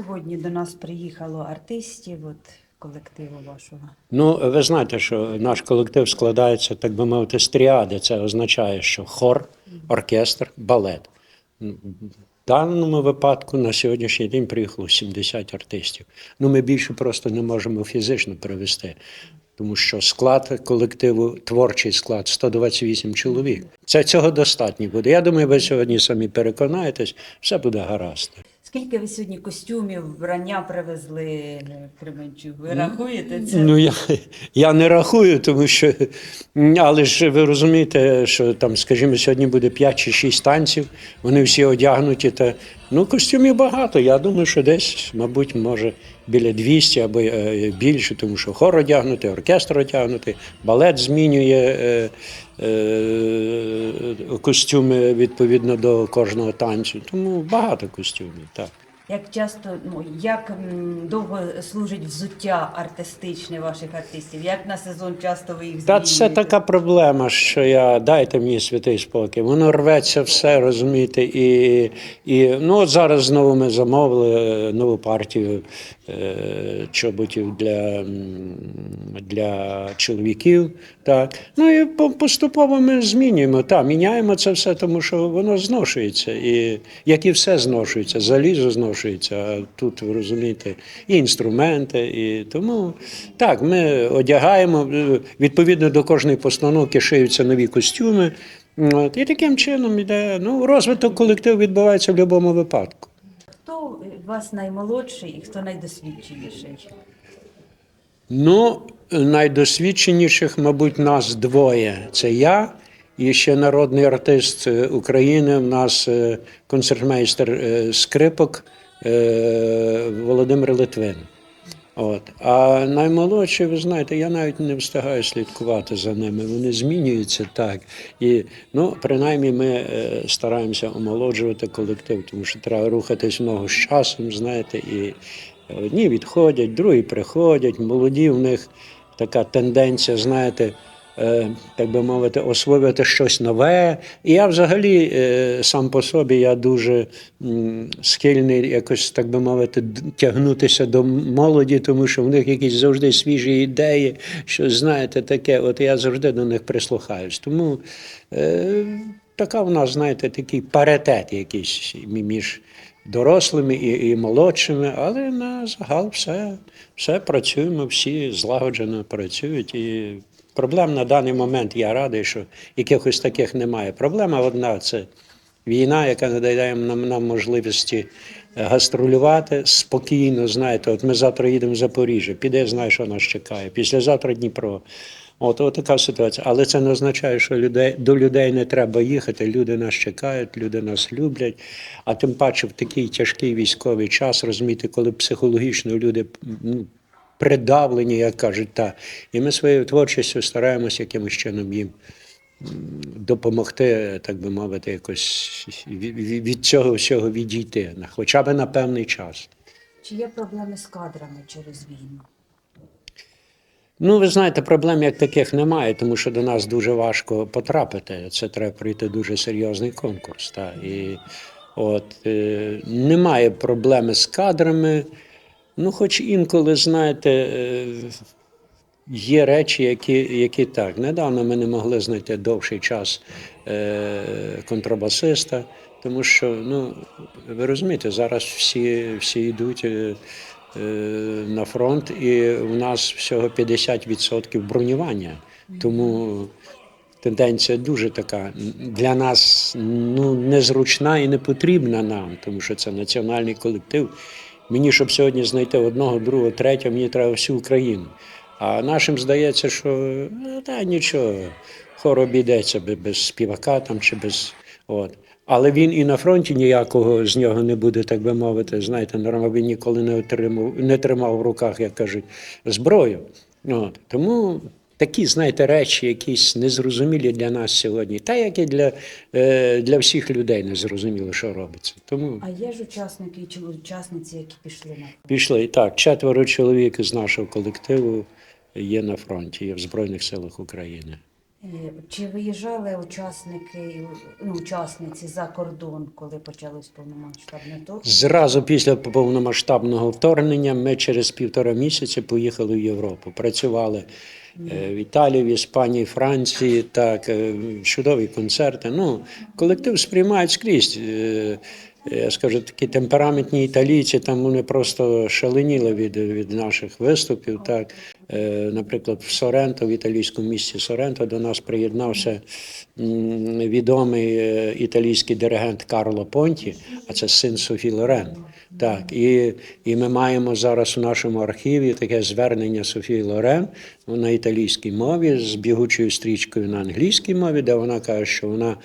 сьогодні до нас приїхало артистів, от колективу вашого? Ну, ви знаєте, що наш колектив складається, так би мовити, з тріади. Це означає, що хор, оркестр, балет. В даному випадку на сьогоднішній день приїхало 70 артистів. Ну, ми більше просто не можемо фізично перевести, тому що склад колективу, творчий склад 128 чоловік. Це цього достатньо буде. Я думаю, ви сьогодні самі переконаєтесь, все буде гаразд. Скільки ви сьогодні костюмів, вбрання привезли Кременчук? Ви рахуєте це? Ну, я, я не рахую, тому що. Але ж ви розумієте, що там, скажімо, сьогодні буде 5 чи 6 танців, вони всі одягнуті. Та, ну, костюмів багато. Я думаю, що десь, мабуть, може біля 200 або е, більше, тому що хор одягнутий, оркестр одягнутий, балет змінює е, е, костюми відповідно до кожного танцю. Тому багато костюмів, так. Як часто, ну як довго служить взуття артистичне ваших артистів? Як на сезон часто ви їх Та це така проблема, що я дайте мені святий спокій. Воно рветься все, розумієте, і, і ну от зараз знову ми замовили нову партію е, чоботів для, для чоловіків. Так. Ну і поступово ми змінюємо. Та, міняємо це все, тому що воно зношується. І як і все зношується, залізо зношується. А тут ви розумієте, і інструменти. І тому так, ми одягаємо відповідно до кожної постановки шиються нові костюми. От, і таким чином іде. Ну, розвиток колективу відбувається в будь-якому випадку. Хто у вас наймолодший і хто найдосвідченіший? Ну, найдосвідченіших, мабуть, нас двоє. Це я і ще народний артист України. У нас е, концертмейстер е, скрипок Володимир Литвин. От. А наймолодші, ви знаєте, я навіть не встигаю слідкувати за ними. Вони змінюються так. І ну, принаймні ми е, стараємося омолоджувати колектив, тому що треба рухатись ногу з часом, знаєте, і одні відходять, другі приходять, молоді в них така тенденція, знаєте. Е, Так би мовити, освоювати щось нове. І я взагалі е, сам по собі я дуже схильний якось, так би мовити, тягнутися до молоді, тому що в них якісь завжди свіжі ідеї, що знаєте, таке. От я завжди до них прислухаюсь. Тому е, така в нас, знаєте, такий паритет якийсь між дорослими і, і молодшими, але на загал все, все працюємо, всі злагоджено працюють. І проблем на даний момент я радий, що якихось таких немає. Проблема одна це війна, яка не дає нам, нам можливості е, гастролювати спокійно. Знаєте, от ми завтра їдемо в Запоріжжя, піде, знає, що нас чекає. Післязавтра Дніпро. От, от така ситуація. Але це не означає, що людей, до людей не треба їхати. Люди нас чекають, люди нас люблять. А тим паче в такий тяжкий військовий час, розумієте, коли психологічно люди ну, придавлені, як кажуть, та. І ми своєю творчістю стараємося якимось чином їм допомогти, так би мовити, якось від, цього всього відійти, хоча б на певний час. Чи є проблеми з кадрами через війну? Ну, ви знаєте, проблем як таких немає, тому що до нас дуже важко потрапити. Це треба пройти дуже серйозний конкурс. Та. І от, е, немає проблеми з кадрами. Ну, хоч інколи, знаєте, е, є речі, які, які так. Недавно ми не могли знайти довший час е, контрабасиста, тому що, ну, ви розумієте, зараз всі, всі йдуть. Е, на фронт, і у нас всього 50% бронювання. Тому тенденція дуже така для нас ну, незручна і не потрібна нам, тому що це національний колектив. Мені, щоб сьогодні знайти одного, другого, третього, мені треба всю Україну. А нашим здається, що ну, та нічого, хор обійдеться без, співака там чи без. От. Але він і на фронті ніякого з нього не буде, так би мовити. Знаєте, нормально він ніколи не отримав, не тримав в руках, як кажуть, зброю. От. Тому такі, знаєте, речі, якісь незрозумілі для нас сьогодні, та як і для, е, для всіх людей незрозуміло, що робиться. Тому А є ж учасники чи учасниці, які пішли на фронт? пішли. Так, четверо чоловік з нашого колективу є на фронті, є в Збройних силах України. Е, Чи виїжджали учасники, ну, учасниці за кордон, коли почалось повномасштабне вторгнення? Зразу після повномасштабного вторгнення ми через півтора місяці поїхали в Європу. Працювали е, в Італії, в Іспанії, Франції. Так, е, чудові концерти. Ну, колектив сприймають скрізь. Я скажу, такі темпераментні італійці, там вони просто шаленіли від, від наших виступів. Так. Е, Наприклад, в Соренто, в італійському місті Соренто, до нас приєднався відомий е, італійський диригент Карло Понті, а це син Софі Лорен. Так, і, і ми маємо зараз у нашому архіві таке звернення Софії Лорен на італійській мові з бігучою стрічкою на англійській мові, де вона каже, що вона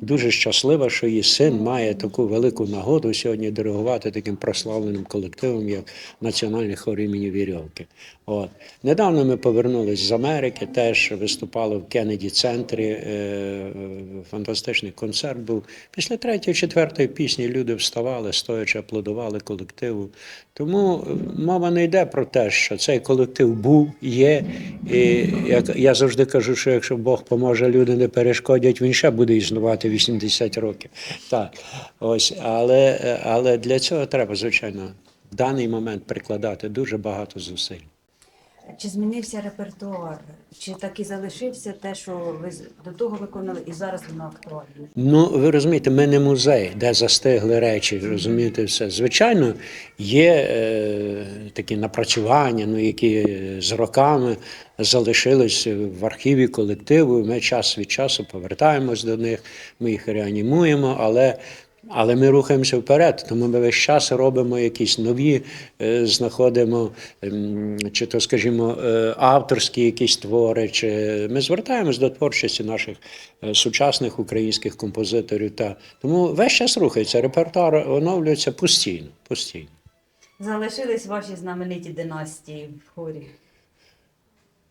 дуже щаслива, що її син має таку велику нагоду сьогодні диригувати таким прославленим колективом, як Національний хор імені Вірьовки. От. Недавно ми повернулись з Америки, теж виступали в Кеннеді центрі. Е, фантастичний концерт був. Після третьої, четвертої пісні люди вставали, стоячи, аплодували колективу. Тому е, мова не йде про те, що цей колектив був, є. І як я завжди кажу, що якщо Бог поможе, люди не перешкодять, він ще буде існувати 80 років. Так, ось, але, але для цього треба, звичайно, в даний момент прикладати дуже багато зусиль. Чи змінився репертуар? Чи так і залишився те, що ви до того виконали, і зараз воно актуальне? Ну, ви розумієте, ми не музей, де застигли речі, розумієте все. Звичайно, є е, такі напрацювання, ну, які з роками залишились в архіві колективу. Ми час від часу повертаємось до них, ми їх реанімуємо, але. Але ми рухаємося вперед, тому ми весь час робимо якісь нові, е, знаходимо ем, чи то, скажімо, е, авторські якісь твори, чи ми звертаємось до творчості наших е, сучасних українських композиторів. Та тому весь час рухається, репертуар оновлюється постійно. постійно. Залишились ваші знамениті династії в хорі.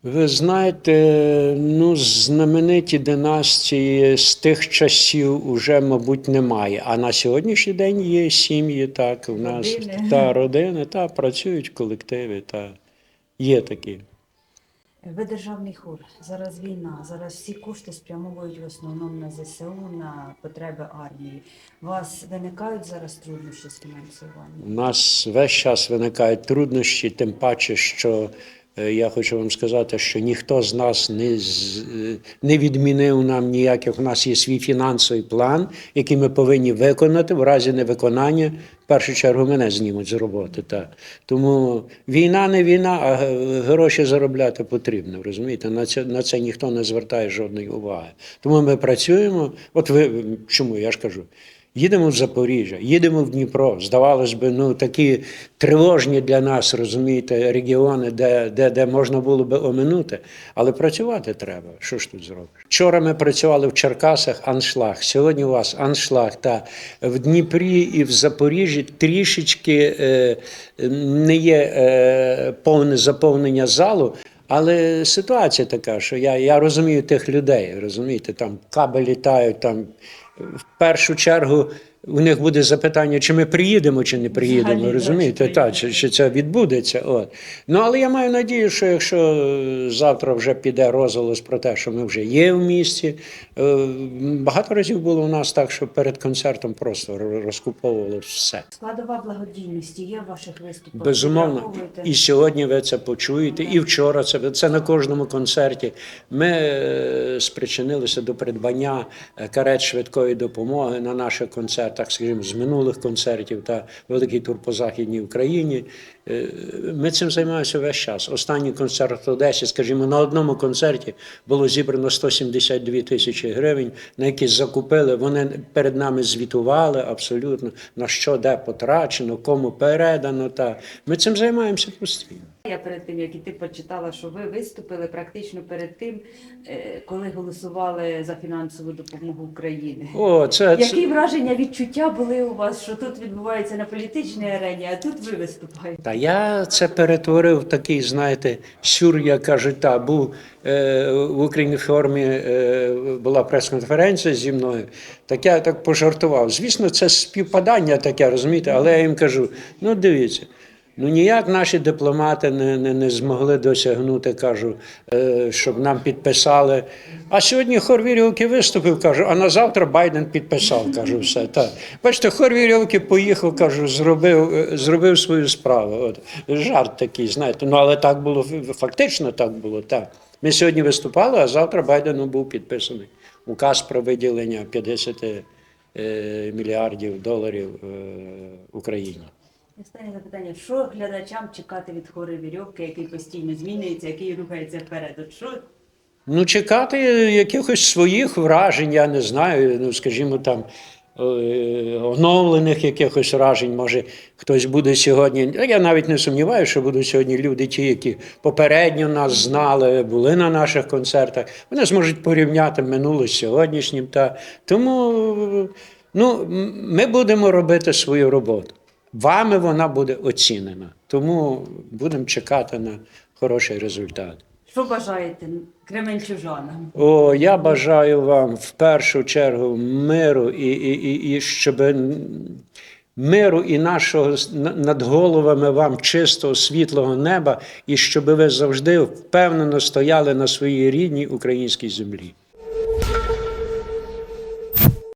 Ви знаєте, ну, знамениті династії з тих часів уже, мабуть, немає. А на сьогоднішній день є сім'ї, так, у нас Родини. та родини, та працюють колективи, та є такі. Ви державний хор, зараз війна, зараз всі кошти спрямовують в основному на ЗСУ, на потреби армії. У вас виникають зараз труднощі з фінансуванням? У нас весь час виникають труднощі, тим паче, що я хочу вам сказати, що ніхто з нас не, е, не відмінив нам ніяких. У нас є свій фінансовий план, який ми повинні виконати. В разі невиконання, в першу чергу, мене знімуть з роботи. Так. Тому війна не війна, а гроші заробляти потрібно. Розумієте? На це, на це ніхто не звертає жодної уваги. Тому ми працюємо. От ви чому я ж кажу. Їдемо в Запоріжжя, їдемо в Дніпро. Здавалось би, ну такі тривожні для нас, розумієте, регіони, де, де, де можна було би оминути. Але працювати треба. Що ж тут зробиш? Вчора ми працювали в Черкасах аншлаг. Сьогодні у вас аншлаг. Та в Дніпрі і в Запоріжжі трішечки е, не є е, повне заповнення залу. Але ситуація така, що я, я розумію тих людей, розумієте, там каби літають, там в першу чергу у них буде запитання, чи ми приїдемо, чи не приїдемо. Взагалі, розумієте, так, чи, чи це відбудеться. От. Ну, але я маю надію, що якщо завтра вже піде розголос про те, що ми вже є в місті. е, Багато разів було у нас так, що перед концертом просто ро- розкуповували все. Складова благодійності є в ваших виступах? Безумовно, і сьогодні ви це почуєте, і вчора це це на кожному концерті. Ми е, спричинилися до придбання е, карет швидкої допомоги на наших концертах, скажімо, з минулих концертів та великий тур по західній Україні. Е, Ми цим займаємося весь час. Останній концерт в Одесі, скажімо, на одному концерті було зібрано 172 тисячі гривень, на які закупили. Вони перед нами звітували абсолютно на що де потрачено, кому передано. Та ми цим займаємося постійно. Я перед тим, як іти почитала, що ви виступили практично перед тим, е, коли голосували за фінансову допомогу України. О, це, Які це враження, відчуття були у вас, що тут відбувається на політичній арені, а тут ви виступаєте? та я це перетворив в такий, знаєте, сюр, як кажуть, та був е, в Україні формі е, була прес-конференція зі мною. Так я так пожартував. Звісно, це співпадання таке, розумієте, але я їм кажу: ну дивіться. Ну ніяк наші дипломати не, не, не змогли досягнути, кажу, е, щоб нам підписали. А сьогодні хор вірівки виступив, кажу, а на завтра Байден підписав, кажу, все. Так. Бачите, хор вірівки поїхав, кажу, зробив, е, зробив свою справу. От. Жарт такий, знаєте. Ну, але так було, фактично так було. Так. Ми сьогодні виступали, а завтра Байдену був підписаний указ про виділення 50 е, мільярдів доларів е, Україні. Останнє запитання: що глядачам чекати від хори вірьовки, який постійно змінюється, який рухається вперед? От що Ну, чекати якихось своїх вражень, я не знаю. Ну, скажімо, там е, оновлених якихось вражень. Може, хтось буде сьогодні. Я навіть не сумніваюся, що будуть сьогодні люди, ті, які попередньо нас знали, були на наших концертах. Вони зможуть порівняти минуле з сьогоднішнім. Та тому ну, ми будемо робити свою роботу. Вами вона буде оцінена. Тому будемо чекати на хороший результат. Що бажаєте кременчужанам? О, я бажаю вам в першу чергу миру і, і, і, і щоб миру і нашого на- над головами вам чистого світлого неба, і щоб ви завжди впевнено стояли на своїй рідній українській землі.